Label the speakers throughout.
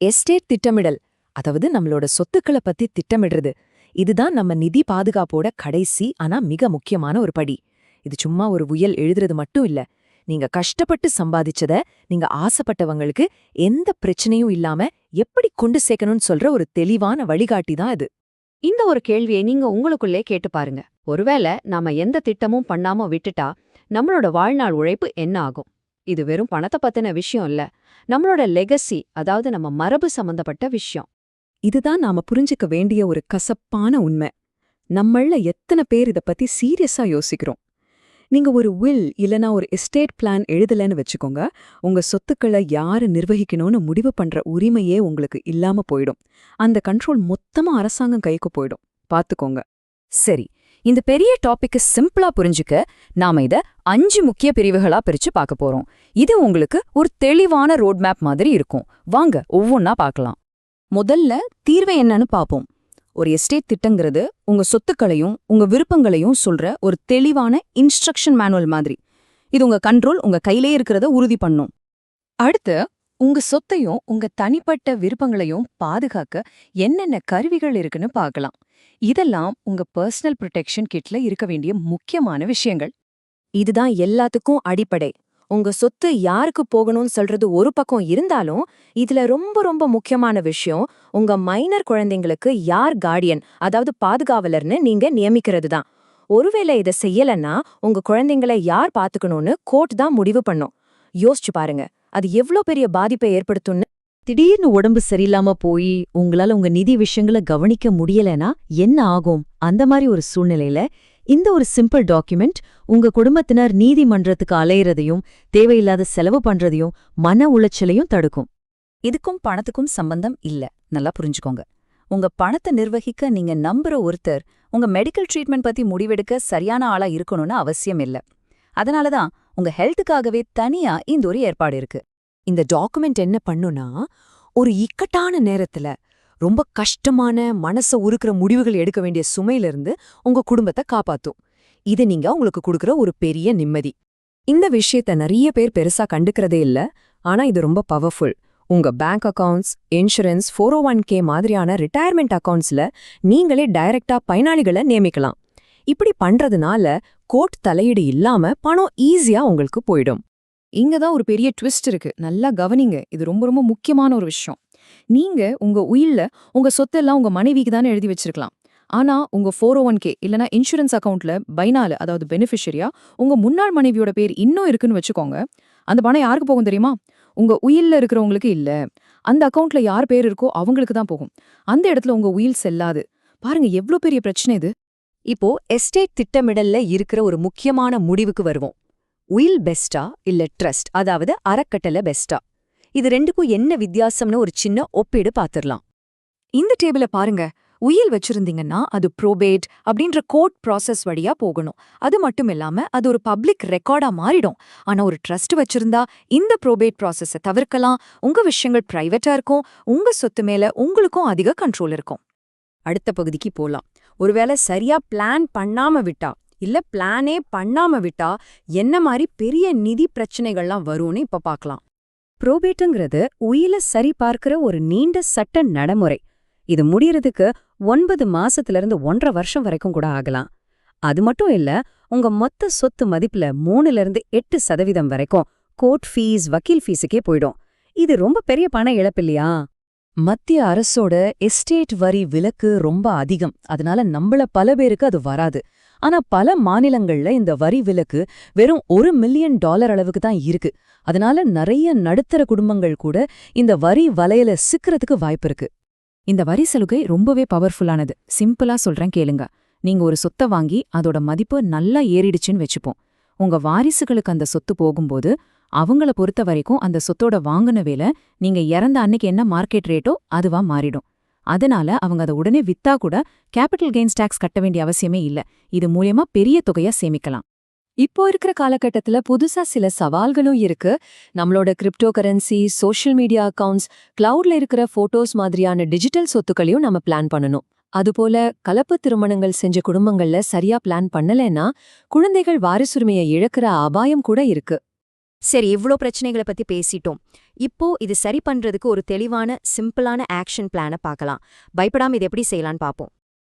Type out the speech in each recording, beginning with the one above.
Speaker 1: Estate திட்டமிடல் அதாவது நம்மளோட சொத்துக்களை பத்தி திட்டமிடுறது. இதுதான் நம்ம நிதி பாதுகாப்போட கடைசி ஆனா மிக முக்கியமான ஒரு படி. இது சும்மா ஒரு உயல் எழுதுறது மட்டும் இல்ல. நீங்க கஷ்டப்பட்டு சம்பாதிச்சத நீங்க ஆசைப்பட்டவங்களுக்கு எந்த பிரச்சனையும் இல்லாம எப்படி கொண்டு சேர்க்கணும்னு சொல்ற ஒரு தெளிவான வழிகாட்டி தான் இது.
Speaker 2: இந்த ஒரு கேள்வியை நீங்க உங்களுக்குள்ளே கேட்டு பாருங்க. ஒருவேளை நாம எந்த திட்டமும் பண்ணாம விட்டுட்டா நம்மளோட வாழ்நாள் உழைப்பு என்ன ஆகும்? இது வெறும் பணத்தை பத்தின விஷயம் இல்ல. நம்மளோட லெகசி அதாவது நம்ம மரபு சம்பந்தப்பட்ட விஷயம்.
Speaker 3: இதுதான் நாம புரிஞ்சுக்க வேண்டிய ஒரு கசப்பான உண்மை. நம்மள எத்தனை பேர் இத பத்தி சீரியஸா யோசிக்கிறோம். நீங்க ஒரு வில் இல்லனா ஒரு எஸ்டேட் பிளான் எழுதலன்னு வச்சுக்கோங்க உங்க சொத்துக்களை யாரு நிர்வகிக்கணும்னு முடிவு பண்ற உரிமையே உங்களுக்கு இல்லாம போயிடும். அந்த கண்ட்ரோல் மொத்தமா அரசாங்கம் கைக்கு போயிடும். பாத்துக்கோங்க.
Speaker 4: சரி இந்த பெரிய டாபிக்கு சிம்பிளா புரிஞ்சுக்க நாம இத அஞ்சு முக்கிய பிரிவுகளா பிரிச்சு பார்க்க போறோம். இது உங்களுக்கு ஒரு தெளிவான ரோட் மேப் மாதிரி இருக்கும். வாங்க ஒவ்வொன்னா பார்க்கலாம். முதல்ல தீர்வு என்னன்னு பாப்போம் ஒரு எஸ்டேட் திட்டங்கிறது உங்க சொத்துக்களையும் உங்க விருப்பங்களையும் சொல்ற ஒரு தெளிவான இன்ஸ்ட்ரக்ஷன் மேனுவல் மாதிரி. இது உங்க கண்ட்ரோல் உங்க கையிலே இருக்கிறத உறுதி பண்ணும். அடுத்து உங்க சொத்தையும் உங்க தனிப்பட்ட விருப்பங்களையும் பாதுகாக்க என்னென்ன கருவிகள் இருக்குன்னு பார்க்கலாம். இதெல்லாம் உங்க பர்சனல் ப்ரொடெக்ஷன் கிட்ல இருக்க வேண்டிய முக்கியமான விஷயங்கள்.
Speaker 1: இதுதான் எல்லாத்துக்கும் அடிப்படை. உங்க சொத்து யாருக்கு போகணும்னு சொல்றது ஒரு பக்கம் இருந்தாலும் இதுல ரொம்ப ரொம்ப முக்கியமான விஷயம் உங்க மைனர் குழந்தைங்களுக்கு யார் கார்டியன் அதாவது பாதுகாவலர்னு நீங்க நியமிக்கிறது தான். ஒருவேளை இதை செய்யலன்னா உங்க குழந்தைங்களை யார் பாத்துக்கணும்னு கோர்ட் தான் முடிவு பண்ணும். யோசிச்சு பாருங்க அது எவ்ளோ பெரிய பாதிப்பை ஏற்படுத்தும்னு
Speaker 5: திடீர்னு உடம்பு சரியில்லாம போய் உங்களால உங்க நிதி விஷயங்களை கவனிக்க முடியலனா என்ன ஆகும்? அந்த மாதிரி ஒரு சூழ்நிலையில இந்த ஒரு சிம்பிள் டாக்குமெண்ட் உங்க குடும்பத்தினர் நீதிமன்றத்துக்கு அலையிறதையும் தேவையில்லாத செலவு பண்றதையும் மன உளைச்சலையும் தடுக்கும்.
Speaker 4: இதுக்கும் பணத்துக்கும் சம்பந்தம் இல்ல. நல்லா புரிஞ்சுக்கோங்க. உங்க பணத்தை நிர்வகிக்க நீங்க நம்புற ஒருத்தர் உங்க மெடிக்கல் ட்ரீட்மெண்ட் பத்தி முடிவெடுக்க சரியான ஆளா இருக்கணும்னு அவசியம் இல்ல. அதனால தான் உங்க ஹெல்த்துக்காகவே தனியா இந்த ஒரு ஏற்பாடு இருக்கு.
Speaker 1: இந்த டாக்குமெண்ட் என்ன பண்ணுனா ஒரு இக்கட்டான நேரத்துல ரொம்ப கஷ்டமான மனச உருக்குற முடிவுகள் எடுக்க வேண்டிய சுமையிலிருந்து உங்க குடும்பத்தை காப்பாத்தும். இது நீங்க உங்களுக்கு கொடுக்குற ஒரு பெரிய நிம்மதி. இந்த விஷயத்த நிறைய பேர் பெருசா கண்டுக்கிறதே இல்ல ஆனா இது ரொம்ப பவர்ஃபுல் உங்க bank accounts insurance four o one k மாதிரியான ரிட்டையர்மெண்ட் அக்கவுண்ட்ஸ்ல நீங்களே டைரக்டா பயனாளிகளை நியமிக்கலாம். இப்படி பண்றதுனால கோர்ட் தலையீடு இல்லாம பணம் ஈஸியா உங்களுக்கு போயிடும்.
Speaker 6: இங்க தான் ஒரு பெரிய ட்விஸ்ட் இருக்கு. நல்லா கவனிங்க. இது ரொம்ப ரொம்ப முக்கியமான ஒரு விஷயம். நீங்க உங்க உயில்ல உங்க சொத்தெல்லாம் உங்க மனைவிக்கு தானே எழுதி வச்சிருக்கலாம். ஆனா உங்க ஃபோர் ஒன் கே இல்லனா இன்சூரன்ஸ் அக்கவுண்ட்ல பைனால அதாவது பெனிஃபிஷரியா உங்க முன்னாள் மனைவியோட பேர் இன்னும் இருக்குன்னு வச்சுக்கோங்க. அந்த பணம் யாருக்கு போகும் தெரியுமா? உங்க உயில்ல இருக்கிறவங்களுக்கு இல்ல. அந்த அக்கவுண்ட்ல யார் பேர் இருக்கோ அவங்களுக்கு தான் போகும். அந்த இடத்துல உங்க உயில் செல்லாது. பாருங்க எவ்ளோ பெரிய பிரச்சனை இது.
Speaker 1: இப்போ எஸ்டேட் திட்டமிடல்ல இருக்கிற ஒரு முக்கியமான முடிவுக்கு வருவோம். உயில் பெஸ்டா இல்ல ட்ரஸ்ட் அதாவது அறக்கட்டளை பெஸ்டா இது ரெண்டுக்கும் என்ன வித்தியாசம்னு ஒரு சின்ன ஒப்பீடு பாத்திரலாம். இந்த டேபிள பாருங்க. உயில் வச்சிருந்தீங்கன்னா அது ப்ரோபேட் அப்படின்ற கோர்ட் ப்ராசஸ் வழியா போகணும். அது மட்டும் இல்லாம அது ஒரு பப்ளிக் ரெக்கார்டா மாறிடும். ஆனா ஒரு ட்ரஸ்ட் வச்சிருந்தா இந்த ப்ரோபேட் ப்ராசஸை தவிர்க்கலாம். உங்க விஷயங்கள் பிரைவேட்டா இருக்கும். உங்க சொத்து மேல உங்களுக்கும் அதிக கண்ட்ரோல் இருக்கும். அடுத்த பகுதிக்கு போலாம். ஒருவேளை சரியா பிளான் பண்ணாம விட்டா இல்ல பிளானே பண்ணாம விட்டா என்ன மாதிரி பெரிய நிதி பிரச்சனைகள்லாம் வரும்னு இப்ப பார்க்கலாம் புரோபேட்டுங்கிறது உயில சரி பார்க்கிற ஒரு நீண்ட சட்ட நடைமுறை. இது முடியறதுக்கு ஒன்பது மாசத்துல இருந்து ஒன்றரை வருஷம் வரைக்கும் கூட ஆகலாம். அது மட்டும் இல்ல உங்க மொத்த சொத்து மதிப்புல மூணுல இருந்து எட்டு சதவீதம் வரைக்கும் கோர்ட் ஃபீஸ் வக்கீல் ஃபீஸுக்கே போயிடும். இது ரொம்ப பெரிய பண இழப்பு இல்லையா? மத்திய அரசோட எஸ்டேட் வரி விலக்கு ரொம்ப அதிகம். அதனால நம்மள பல பேருக்கு அது வராது. ஆனா பல மாநிலங்கள்ல இந்த வரி விலக்கு வெறும் ஒரு மில்லியன் டாலர் அளவுக்கு தான் இருக்கு. அதனால நிறைய நடுத்தர குடும்பங்கள் கூட இந்த வரி வலையில சிக்கிறதுக்கு வாய்ப்பு இருக்கு. இந்த வரி சலுகை ரொம்பவே பவர்ஃபுல்லானது. சிம்பிளா சொல்றேன் கேளுங்க. நீங்க ஒரு சொத்தை வாங்கி அதோட மதிப்பு நல்லா ஏறிடுச்சுன்னு வச்சுப்போம். உங்க வாரிசுகளுக்கு அந்த சொத்து போகும்போது அவங்கள பொறுத்த வரைக்கும் அந்த சொத்தோட வாங்கின வேலை நீங்க இறந்த அன்னைக்கு என்ன மார்க்கெட் ரேட்டோ அதுவா மாறிடும். அதனால அவங்க அதை உடனே வித்தா கூட கேபிட்டல் கெயின்ஸ் டாக்ஸ் கட்ட வேண்டிய அவசியமே இல்ல. இது மூலியமா பெரிய தொகையா சேமிக்கலாம். இப்போ இருக்கிற காலகட்டத்துல புதுசா சில சவால்களும் இருக்கு. நம்மளோட crypto currency social media accounts கிளவுட்ல இருக்கிற போட்டோஸ் மாதிரியான டிஜிட்டல் சொத்துக்களையும் நம்ம பிளான் பண்ணணும். அதுபோல கலப்பு திருமணங்கள் செஞ்ச குடும்பங்கள்ல சரியா பிளான் பண்ணலைன்னா குழந்தைகள் வாரிசுரிமையை இழக்கிற அபாயம் கூட இருக்கு. சரி இவ்ளோ பிரச்சனைகளை பத்தி பேசிட்டோம். இப்போ இது சரி பண்றதுக்கு ஒரு தெளிவான சிம்பிளான ஆக்ஷன் பிளான பார்க்கலாம் பயப்படாம இது எப்படி செய்யலாம்னு பாப்போம்.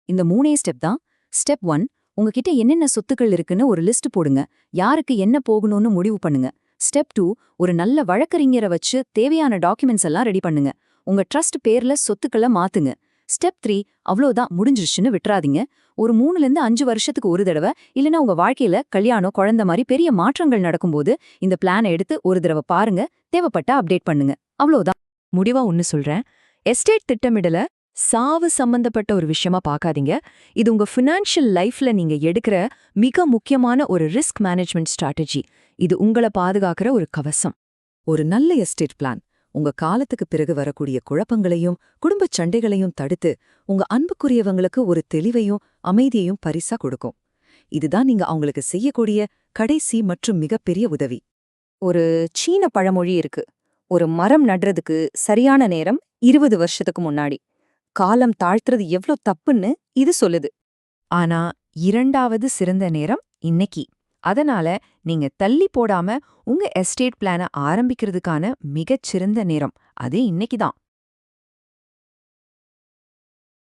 Speaker 4: இந்த மூணே ஸ்டெப் தான். ஸ்டெப் ஒன் உங்ககிட்ட என்னென்ன சொத்துக்கள் இருக்குன்னு ஒரு லிஸ்ட் போடுங்க. யாருக்கு என்ன போகணும்னு முடிவு பண்ணுங்க. ஸ்டெப் டூ ஒரு நல்ல வழக்கறிஞரை வச்சு தேவையான டாக்குமெண்ட்ஸ் எல்லாம் ரெடி பண்ணுங்க. உங்க ட்ரஸ்ட் பேர்ல சொத்துக்களை மாத்துங்க. ஸ்டெப் த்ரீ அவ்வளோதான் முடிஞ்சிருச்சுன்னு விட்டுறாதீங்க. ஒரு மூணுல இருந்து அஞ்சு வருஷத்துக்கு ஒரு தடவை இல்லைன்னா உங்க வாழ்க்கையில கல்யாணம் குழந்தை மாதிரி பெரிய மாற்றங்கள் நடக்கும்போது இந்த பிளானை எடுத்து ஒரு தடவை பாருங்க. தேவைப்பட்டா அப்டேட் பண்ணுங்க. அவ்வளோதான்
Speaker 2: முடிவா ஒன்னு சொல்றேன். எஸ்டேட் திட்டமிடல சாவு சம்பந்தப்பட்ட ஒரு விஷயமா பார்க்காதீங்க இது உங்க ஃபினான்ஷியல் லைஃப்ல நீங்க எடுக்கிற மிக முக்கியமான ஒரு ரிஸ்க் மேனேஜ்மெண்ட் ஸ்ட்ராட்டஜி இது உங்களை பாதுகாக்கிற ஒரு கவசம்.
Speaker 3: ஒரு நல்ல எஸ்டேட் பிளான் உங்க காலத்துக்கு பிறகு வரக்கூடிய குழப்பங்களையும் குடும்பச் சண்டைகளையும் தடுத்து உங்க அன்புக்குரியவங்களுக்கு ஒரு தெளிவையும் அமைதியையும் பரிசா கொடுக்கும். இதுதான் நீங்க அவங்களுக்கு செய்யக்கூடிய கடைசி மற்றும் மிகப்பெரிய உதவி.
Speaker 6: ஒரு சீன பழமொழி இருக்கு. ஒரு மரம் நடுறதுக்கு சரியான நேரம் இருபது வருஷத்துக்கு முன்னாடி. காலம் தாழ்த்துறது எவ்ளோ தப்புன்னு இது சொல்லுது.
Speaker 2: ஆனா இரண்டாவது சிறந்த நேரம் இன்னைக்கு. அதனால நீங்க தள்ளி போடாம உங்க எஸ்டேட் பிளான ஆரம்பிக்கிறதுக்கான மிகச்சிறந்த நேரம். அது இன்னைக்கு தான்